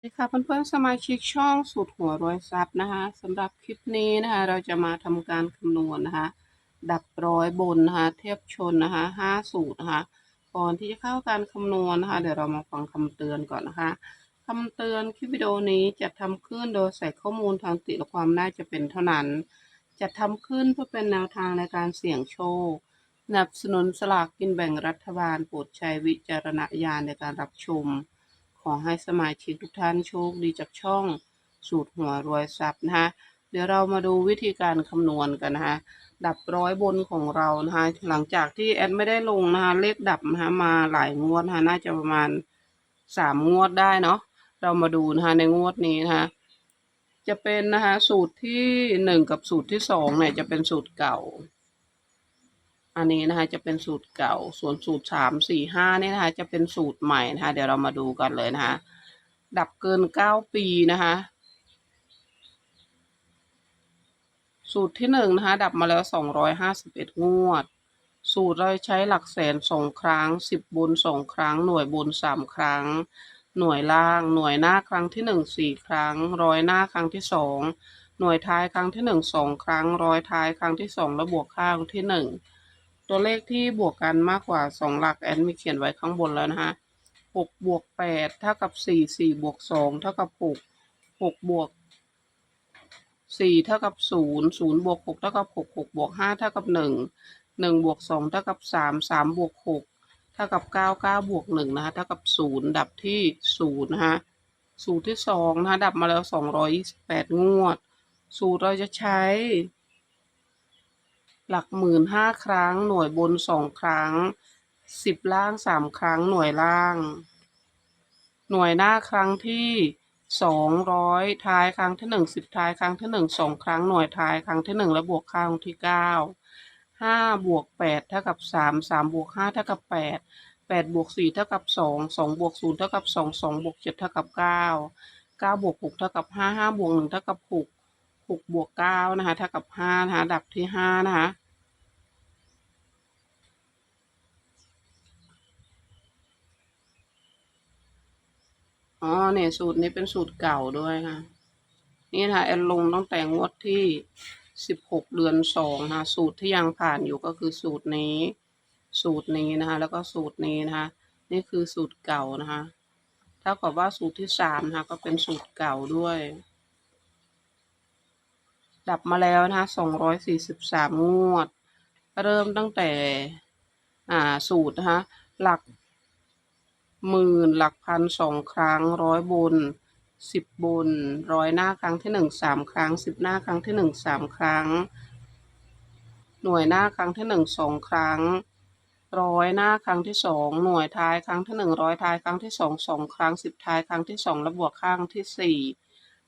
สวัสดีค่ะเพื่อนๆสมาชิกช่องสูตรหัวรวยทรัพย์นะคะสำหรับคลิปนี้นะคะเราจะมาทำการคำนวณนะคะ ดับร้อยบนนะคะเทียบชนนะคะห้าสูตรนะคะก่อนที่จะเข้าการคำนวณนะคะ เดี๋ยวเรามาฟังคำเตือนก่อนนะคะคำเตือนคลิปวิดีโอนี้จะทำขึ้นโดยใส่ข้อมูลทางติและความน่าจะเป็นเท่านั้น จะทำขึ้นเพื่อเป็นแนวทางในการเสี่ยงโชคสนับสนุนสลากกินแบ่งรัฐบาลโปรดใช้วิจารณญาณในการรับชม อให้สมาชิกทุกท่านโชคดีจากช่องสูตรหัวรวยทรัพย์นะคะเดี๋ยวเรามาดูวิธีการคำนวณกันนะคะดับร้อยบนของเรานะคะหลังจากที่แอดไม่ได้ลงนะคะเลขดับนะคะมาหลายงวดนะคะน่าจะประมาณสามงวดได้เนาะเรามาดูนะคะในงวดนี้นะคะจะเป็นนะคะสูตรที่หนึ่งกับสูตรที่สองเนี่ยจะเป็นสูตรเก่า อันนี้นะคะจะเป็นสูตรเก่า ส่วนสูตรสามสี่ห้านี่นะคะ จะเป็นสูตรใหม่นะคะ เดี๋ยวเรามาดูกันเลยนะคะ ดับเกินเก้าปีนะคะ สูตรที่หนึ่งนะคะ ดับมาแล้วสองร้อยห้าสิบเอ็ดงวด สูตรเราใช้หลักแสนสองครั้งสิบบนสองครั้ง หน่วยบนสามครั้ง หน่วยล่าง หน่วยหน้าครั้งที่หนึ่งสี่ครั้ง ร้อยหน้าครั้งที่สองหน่วยท้ายครั้งที่หนึ่งสองครั้ง ร้อยท้ายครั้งที่สองและบวกข้างที่หนึ่ง ตัวเลขที่บวกกันมากกว่าสองหลักแอนมีเขียนไว้ข้างบนแล้วนะคะหกบวกแปดเท่ากับสี่สี่บวกสองเท่ากับหกหกบวกสี่เท่ากับศูนย์ศูนย์บวกหกเท่ากับหกหกบวกห้าเท่ากับหนึ่งหนึ่งบวกสองเท่ากับสามสามบวกหกเท่ากับเก้าเก้าบวกหนึ่งนะคะเท่ากับศูนย์ดับที่ศูนย์นะคะสูตรที่สองนะคะดับมาแล้วสองร้อยแปดงวด สูตรเราจะใช้ หลักหมื่นห้าครั้ง หน่วยบนสองครั้งสิบล่างสามครั้งหน่วยล่าง หน่วยหน้าครั้งที่สองร้อยท้ายครั้งที่หนึ่งสิบท้ายครั้งที่หนึ่งสองครั้งหน่วยท้ายครั้งที่หนึ่งและบวกข้งที่เก้าห้าบวกแปดเท่ากับสามสามบวกห้าเท่ากับแปดแปดบวกสี่เท่ากับสองสองบวกศูนย์เท่ากับสองสองบวกเจ็ดเท่ากับเก้าเก้าบวกหกเท่ากับห้าห้าบวกหนึ่งเท่ากับหก หกบวกเก้านะคะเท่ากับห้านะคะดับที่ห้านะคะอ๋อเนี่ยสูตรนี้เป็นสูตรเก่าด้วยค่ะ นี่นะคะแอนลงตั้งแต่งวดที่สิบหกเดือนสองนะคะสูตรที่ยังผ่านอยู่ก็คือสูตรนี้ สูตรนี้นะคะ แล้วก็สูตรนี้นะคะ นี่คือสูตรเก่านะคะเท่ากับว่าสูตรที่สามนะคะก็เป็นสูตรเก่าด้วย ดับมาแล้วนะคะสองร้อยสี่สิบสามงวด เริ่มตั้งแต่อ่าสูตรนะคะหลักหมื่นหลักพันสองครั้งร้อยบนสิบบนร้อยหน้าครั้งที่หนึ่งสามครั้งสิบหน้าครั้งที่หนึ่งสามครั้ง หน่วยหน้าครั้งที่หนึ่งสองครั้งร้อยหน้าครั้งที่สองหน่วยท้ายครั้งที่หนึ่งร้อยท้ายครั้งที่สองสองครั้งสิบท้ายครั้งที่สองและบวกข้างที่สี่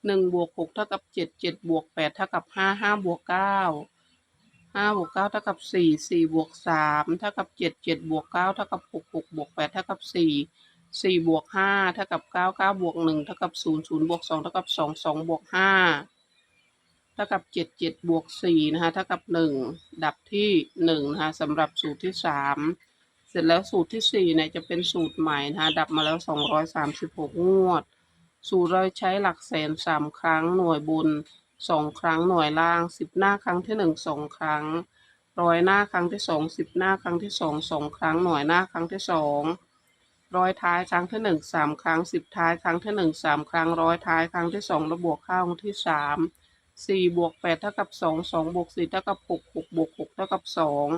หนึ่งบวกหกเท่ากับเจ็ดเจ็ดบวกแปดเท่ากับห้าห้าบวกเก้าห้าบวกเก้าเท่ากับสี่สี่บวกสามเท่ากับเจ็ดเจ็ดบวกเก้าเท่ากับหกหกบวกแปดเท่ากับสี่สี่บวกห้าเท่ากับเก้าเก้าบวกหนึ่งเท่ากับศูนย์ศูนย์บวกสองเท่ากับสองสองบวกห้าเท่ากับเจ็ดเจ็ดบวกสี่นะคะเท่ากับหนึ่งดับที่หนึ่งนะคะสำหรับสูตรที่สามเสร็จแล้วสูตรที่สี่เนี่ยจะเป็นสูตรใหม่นะคะดับมาแล้วสองร้อยสามสิบหกงวด สูตรเราใช้หลักแสนสามครั้งหน่วยบุญสองครั้งหน่วยล่างสิบหน้าครั้งที่หนึ่งสองครั้งร้อยหน้าครั้งที่สองสิบหน้าครั้งที่สองสองครั้งหน่วยหน้าครั้งที่สองร้อยท้ายครั้งที่หนึ่งสามครั้งสิบท้ายครั้งที่หนึ่งสามครั้งร้อยท้ายครั้งที่สองแล้วบวกข้างที่สามสี่บวกแปดเท่ากับสองสองบวกสี่เท่ากับหกหกบวกหกเท่ากับสอง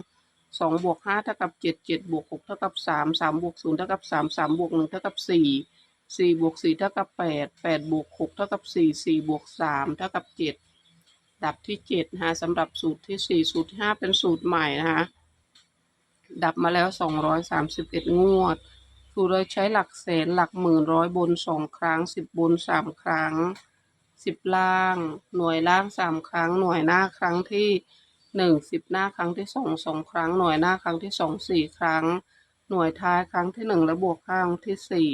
สองบวกห้าเท่ากับเจ็ดเจ็ดบวกหกเท่ากับสามสามบวกศูนย์เท่ากับสามสามบวกหนึ่งเท่ากับสี่ สี่บวกสี่เท่ากับแปดแปดบวกหกเท่ากับสี่สี่บวกสามเท่ากับเจ็ดดับที่เจ็ดนะคะสำหรับสูตรที่สี่สูตรที่ห้าเป็นสูตรใหม่นะคะดับมาแล้วสองร้อยสามสิบเอ็ดงวดสูเราใช้หลักแสนหลักหมื่นร้อยบนสองครั้งสิบบนสามครั้งสิบล่าง หน่วยล่างสามครั้ง หน่วยหน้าครั้งที่หนึ่งสิบหน้าครั้งที่สองสองครั้ง หน่วยหน้าครั้งที่สองสี่ครั้ง หน่วยท้ายครั้งที่หนึ่งและบวกข้างที่สี่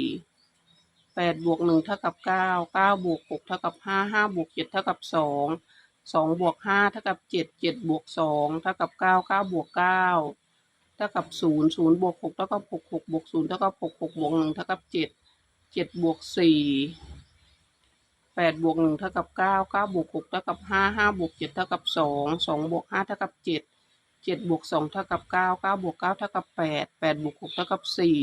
แปดบวกหนึ่งเท่ากับเก้าเก้าบวกหกเท่ากับห้าห้าบวกเจ็ดเท่ากับสองสองบวกห้าเท่ากับเจ็ดเจ็ดบวกสองเท่ากับเก้าเก้าบวกเก้าเท่ากับศูนย์ศูนย์บวกหกเท่ากับหกหกบวกศูนย์เท่ากับหกหกบวกหนึ่งเท่ากับเจ็ดเจ็ดบวกสี่แปดบวกหนึ่งเท่ากับเก้าเก้าบวกหกเท่ากับห้าห้าบวกเจ็ดเท่ากับสองสองบวกห้าเท่ากับเจ็ด เจ็ดบวกสองเท่ากับเก้าเก้าบวกเก้าเท่ากับแปดแปดบวกหกเท่ากับสี่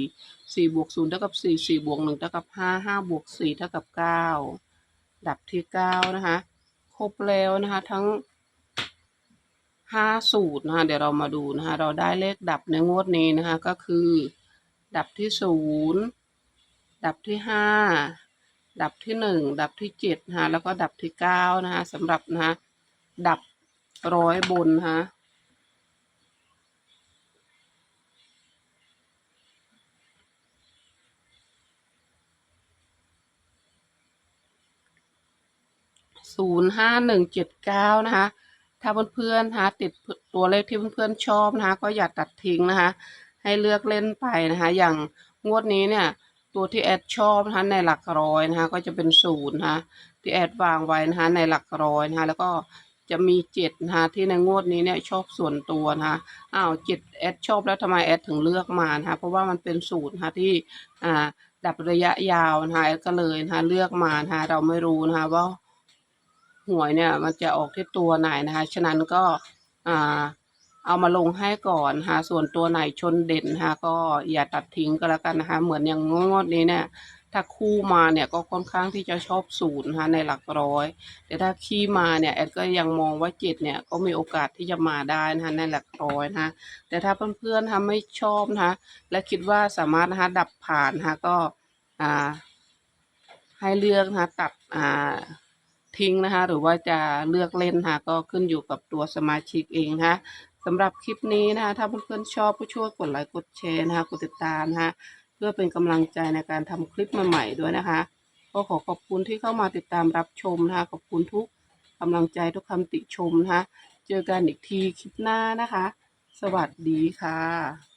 สี่บวกศูนย์เท่ากับสี่สี่บวกหนึ่งเท่ากับห้าห้าบวกสี่เท่ากับเก้าดับที่เก้านะคะ ครบแล้วนะคะทั้งห้าสูตรนะคะเดี๋ยวเรามาดูนะคะเราได้เลขดับในงวดนี้นะคะก็คือ ดับที่ศูนย์ดับที่ห้าดับที่หนึ่งดับที่เจ็ดนะคะแล้วก็ดับที่เก้านะคะสำหรับนะคะดับร้อยบนนะคะ ศูนย์ห้าหนึ่งเจ็ดเก้านะคะ ถ้าเพื่อนๆนะคะติดตัวเลขที่เพื่อนๆชอบนะคะ ก็อย่าตัดทิ้งนะคะ ให้เลือกเล่นไปนะคะ อย่างงวดนี้เนี่ย ตัวที่แอดชอบนะคะในหลักร้อยนะคะ ก็จะเป็นศูนย์นะคะที่แอดวางไว้นะคะในหลักร้อยนะคะ แล้วก็จะมีเจ็ดนะคะที่ในงวดนี้เนี่ยชอบส่วนตัวนะคะอ้าวเจ็ดแอดชอบแล้วทำไมแอดถึงเลือกมานะคะเพราะว่ามันเป็นสูตรนะคะที่อ่าดับระยะยาวนะคะแอดก็เลยนะคะเลือกมานะคะเราไม่รู้นะคะว่า หวยเนี่ย มันจะออกที่ตัวไหนนะคะ ฉะนั้นก็อ่าเอามาลงให้ก่อนนะคะส่วนตัวไหนชนเด่นนะคะก็อย่าตัดทิ้งก็แล้วกันนะคะ เหมือนอย่างงวดนี้เนี่ย ถ้าคู่มาเนี่ยก็ค่อนข้างที่จะชอบศูนย์นะในหลักร้อย แต่ถ้าขี้มาเนี่ยแอดก็ยังมองว่าเจ็ดเนี่ยก็มีโอกาสที่จะมาได้นะคะในหลักร้อยนะคะแต่ถ้าเพื่อนๆนะคะไม่ชอบนะคะและคิดว่าสามารถนะคะดับผ่านนะคะก็อ่าให้เลือกนะคะตัดอ่า ทิ้งนะคะ หรือว่าจะเลือกเล่นนะะก็ขึ้นอยู่กับตัวสมาชิกเองนะคะสำหรับคลิปนี้นะคะถ้าเพื่อนๆชอบก็ช่วยกดไลค์กดแชร์นะคะกดติดตามนะคะเพื่อเป็นกำลังใจในการทำคลิปใหม่ๆด้วยนะคะ ก็ขอขอบคุณที่เข้ามาติดตามรับชมนะคะ ขอบคุณทุกกำลังใจทุกคำติชมนะคะ เจอกันอีกทีคลิปหน้านะคะ สวัสดีค่ะ